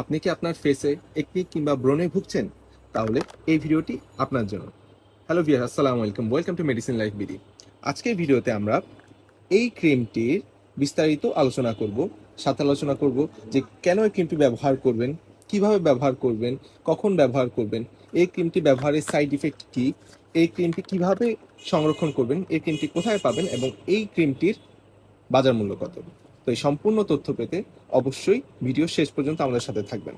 আপনি কি আপনার ফেসে একটি কিংবা ব্রণে ভুগছেন? তাহলে এই ভিডিওটি আপনার জন্য। হ্যালো ভিয়ার আসসালামু আলাইকুম। Welcome to medicine life BD আজকের ভিডিওতে আমরা এই ক্রিমটির বিস্তারিত আলোচনা করব, সাথে আলোচনা করব যে কেন এই ক্রিমটি ব্যবহার করবেন, কীভাবে ব্যবহার করবেন, কখন ব্যবহার করবেন, এই ক্রিমটি ব্যবহারের সাইড ইফেক্ট কি, এই ক্রিমটি কীভাবে সংরক্ষণ করবেন, এই ক্রিমটি কোথায় পাবেন এবং এই ক্রিমটির বাজার মূল্য কত? তো এই সম্পূর্ণ তথ্য পেতে অবশ্যই ভিডিও শেষ পর্যন্ত আমাদের সাথে থাকবেন।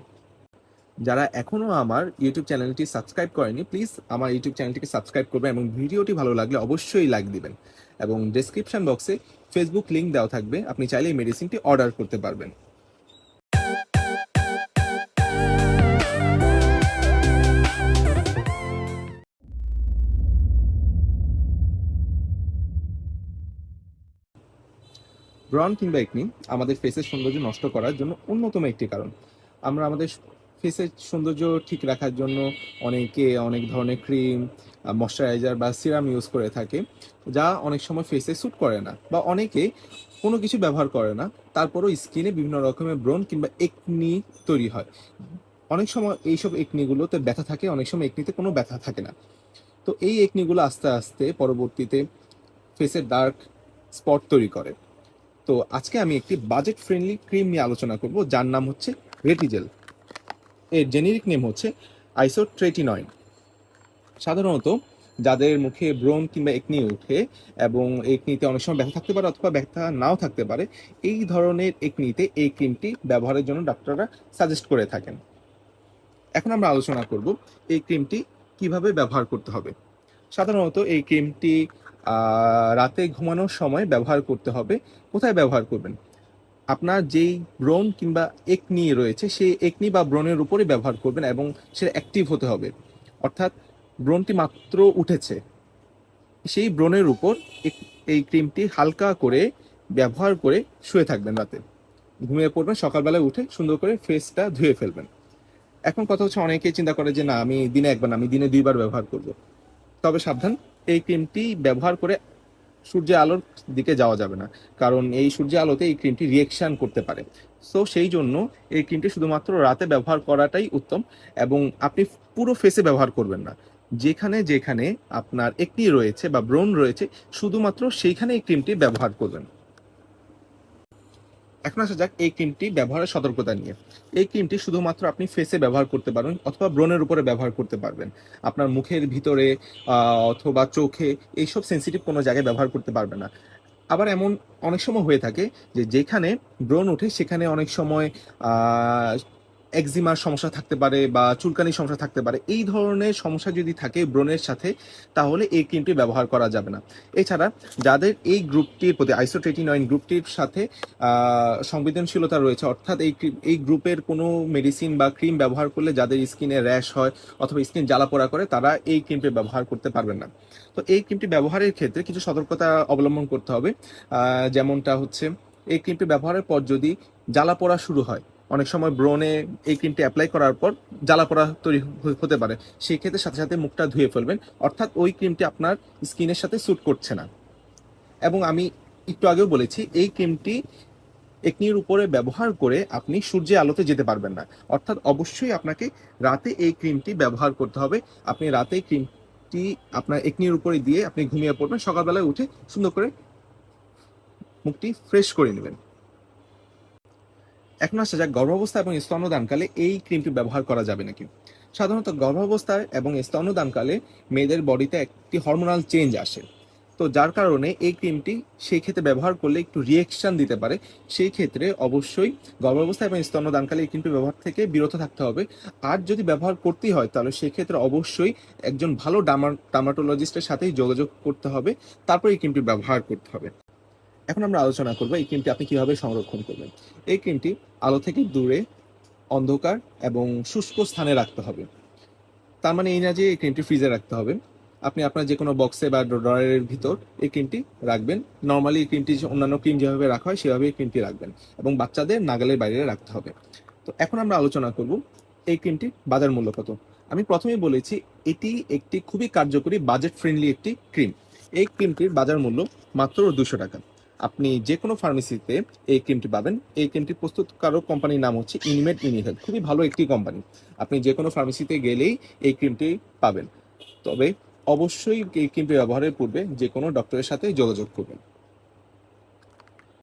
যারা এখনও আমার ইউটিউব চ্যানেলটি সাবস্ক্রাইব করেনি, প্লিজ আমার ইউটিউব চ্যানেলটিকে সাবস্ক্রাইব করবেন এবং ভিডিওটি ভালো লাগলে অবশ্যই লাইক দিবেন এবং ডেসক্রিপশন বক্সে ফেসবুক লিংক দেওয়া থাকবে। আপনি চাইলে এই মেডিসিনটি অর্ডার করতে পারবেন। ব্রন কিংবা একনি আমাদের ফেসের সৌন্দর্য নষ্ট করার জন্য অন্যতম একটি কারণ। আমরা আমাদের ফেসের সৌন্দর্য ঠিক রাখার জন্য অনেকে অনেক ধরনের ক্রিম ময়শ্চারাইজার বা সিরাম ইউজ করে থাকে, যা অনেক সময় ফেসে স্যুট করে না বা অনেকে কোনো কিছু ব্যবহার করে না, তারপরও স্কিনে বিভিন্ন রকমের ব্রণ কিংবা একনি তৈরি হয়। অনেক সময় এইসব একনিগুলোতে ব্যথা থাকে, অনেক সময় একনিতে কোনো ব্যথা থাকে না। তো এই একনিগুলো আস্তে আস্তে পরবর্তীতে ফেসের ডার্ক স্পট তৈরি করে। তো আজকে আমি একটি বাজেট ফ্রেন্ডলি ক্রিম নিয়ে আলোচনা করব, যার নাম হচ্ছে রেটিজেল এর জেনেরিক নেম হচ্ছে আইসোট্রেটিনয়েড সাধারণত যাদের মুখে ব্রণ কিংবা একনি ওঠে এবং একনিতে অনেক সময় ব্যথা থাকতে পারে অথবা ব্যথা নাও থাকতে পারে, এই ধরনের একনিতে এই ক্রিমটি ব্যবহারের জন্য ডাক্তাররা সাজেস্ট করে থাকেন। এখন আমরা আলোচনা করব এই ক্রিমটি কীভাবে ব্যবহার করতে হবে। সাধারণত এই ক্রিমটি রাতে ঘুমানোর সময় ব্যবহার করতে হবে। কোথায় ব্যবহার করবেন? আপনার যেই ব্রণ কিংবা একনি রয়েছে, সেই একনি বা ব্রণের উপরে ব্যবহার করবেন এবং সেটা অ্যাক্টিভ হতে হবে। অর্থাৎ ব্রণটি মাত্র উঠেছে। সেই ব্রণের উপর এই ক্রিমটি হালকা করে ব্যবহার করে শুয়ে থাকবেন রাতে। ঘুমিয়ে পড়বেন, সকালবেলায় উঠে সুন্দর করে ফেসটা ধুয়ে ফেলবেন। এখন কথা হচ্ছে, অনেকেই চিন্তা করে যে, না, আমি দিনে একবার আমি দিনে দুইবার ব্যবহার করব। তবে সাবধান এই ক্রিমটি ব্যবহার করে সূর্যের আলোর দিকে যাওয়া যাবে না। কারণ এই সূর্যের আলোতে এই ক্রিমটি রিয়েকশান করতে পারে। সো সেই জন্য এই ক্রিমটি শুধুমাত্র রাতে ব্যবহার করাটাই উত্তম এবং আপনি পুরো ফেসে ব্যবহার করবেন না। যেখানে যেখানে আপনার একটি রয়েছে বা ব্রণ রয়েছে, শুধুমাত্র সেইখানে এই ক্রিমটি ব্যবহার করবেন। এখন আসা যাক এই ক্রিমটি ব্যবহারের সতর্কতা নিয়ে। এই ক্রিমটি শুধুমাত্র আপনি ফেসে ব্যবহার করতে পারবেন অথবা ব্রণের উপরে ব্যবহার করতে পারবেন। আপনার মুখের ভিতরে অথবা চোখে এইসব সেন্সিটিভ কোনো জায়গায় ব্যবহার করতে পারবে না। আবার এমন অনেক সময় হয়ে থাকে যে যেখানে ব্রণ ওঠে সেখানে অনেক সময় একজিমার সমস্যা থাকতে পারে বা চুলকানির সমস্যা থাকতে পারে, এই ধরনের সমস্যা যদি থাকে ব্রণের সাথে, তাহলে এই ক্রিমটি ব্যবহার করা যাবে না। এছাড়া যাদের এই গ্রুপটির প্রতি আইসোট্রেটিনয়েন গ্রুপটির সাথে সংবেদনশীলতা রয়েছে, অর্থাৎ এই এই গ্রুপের কোনো মেডিসিন বা ক্রিম ব্যবহার করলে যাদের স্কিনে র্যাশ হয় অথবা স্কিন জ্বালা পোড়া করে, তারা এই ক্রিমটি ব্যবহার করতে পারবেন না। তো এই ক্রিমটি ব্যবহারের ক্ষেত্রে কিছু সতর্কতা অবলম্বন করতে হবে। যেমনটা হচ্ছে, এই ক্রিমটি ব্যবহারের পর যদি জ্বালা পোড়া শুরু হয় অনেক সময় ব্রণে এই ক্রিমটি অ্যাপ্লাই করার পর জ্বালা পোড়া তৈরি হতে পারে। সেই ক্ষেত্রে সাথে সাথে মুখটা ধুয়ে ফেলবেন। অর্থাৎ ওই ক্রিমটি আপনার স্কিনের সাথে স্যুট করছে না। এবং আমি একটু আগেও বলেছি, এই ক্রিমটি একনির উপরে ব্যবহার করে আপনি সূর্যের আলোতে যেতে পারবেন না। অর্থাৎ অবশ্যই আপনাকে রাতে এই ক্রিমটি ব্যবহার করতে হবে। আপনি রাতে ক্রিমটি আপনার একনির উপরে দিয়ে আপনি ঘুমিয়ে পড়বেন। সকালবেলায় উঠে সুন্দর করে মুখটি ফ্রেশ করে নেবেন। এখন আসা যাক গর্ভাবস্থা এবং স্তন্যদানকালে এই ক্রিমটি ব্যবহার করা যাবে নাকি? সাধারণত গর্ভাবস্থায় এবং স্তন্যদানকালে মেয়েদের বডিতে একটি হরমোনাল চেঞ্জ আসে। তো যার কারণে এই ক্রিমটি সেই ক্ষেত্রে ব্যবহার করলে একটু রিয়েকশন দিতে পারে। সেই ক্ষেত্রে অবশ্যই গর্ভাবস্থা এবং স্তন্যদানকালে এই ক্রিমটি ব্যবহার থেকে বিরত থাকতে হবে। আর যদি ব্যবহার করতেই হয়, তাহলে সেই ক্ষেত্রে অবশ্যই একজন ভালো ডামাটোলজিস্টের সাথেই যোগাযোগ করতে হবে। তারপর এই ক্রিমটি ব্যবহার করতে হবে। এখন আমরা আলোচনা করব এই ক্রিমটি আপনি কীভাবে সংরক্ষণ করবেন। এই ক্রিমটি আলো থেকে দূরে, অন্ধকার এবং শুষ্ক স্থানে রাখতে হবে। তার মানে এই না যে এই ক্রিমটি ফ্রিজে রাখতে হবে। আপনি আপনার যে কোনো বক্সে বা ড্রয়ারের ভিতর এই ক্রিমটি রাখবেন। নর্মালি এই ক্রিমটি অন্যান্য ক্রিম যেভাবে রাখা হয় সেভাবে এই ক্রিমটি রাখবেন এবং বাচ্চাদের নাগালের বাইরে রাখতে হবে। তো এখন আমরা আলোচনা করব এই ক্রিমটি বাজার মূল্য কত। আমি প্রথমেই বলেছি, এটি একটি খুবই কার্যকরী, বাজেট ফ্রেন্ডলি একটি ক্রিম। এই ক্রিমটির বাজার মূল্য মাত্র দুশো টাকা। আপনি যে কোনো ফার্মেসিতে এই ক্রিমটি পাবেন। এই ক্রিমটি প্রস্তুতকারক কোম্পানির নাম হচ্ছে ইনিমেট ইনিহেলথ খুবই ভালো একটি কোম্পানি আপনি যে কোনো ফার্মেসিতে গেলেই এই ক্রিমটি পাবেন। তবে অবশ্যই এই ক্রিমটি ব্যবহারের পূর্বে যে কোনো ডক্টরের সাথে যোগাযোগ করবেন।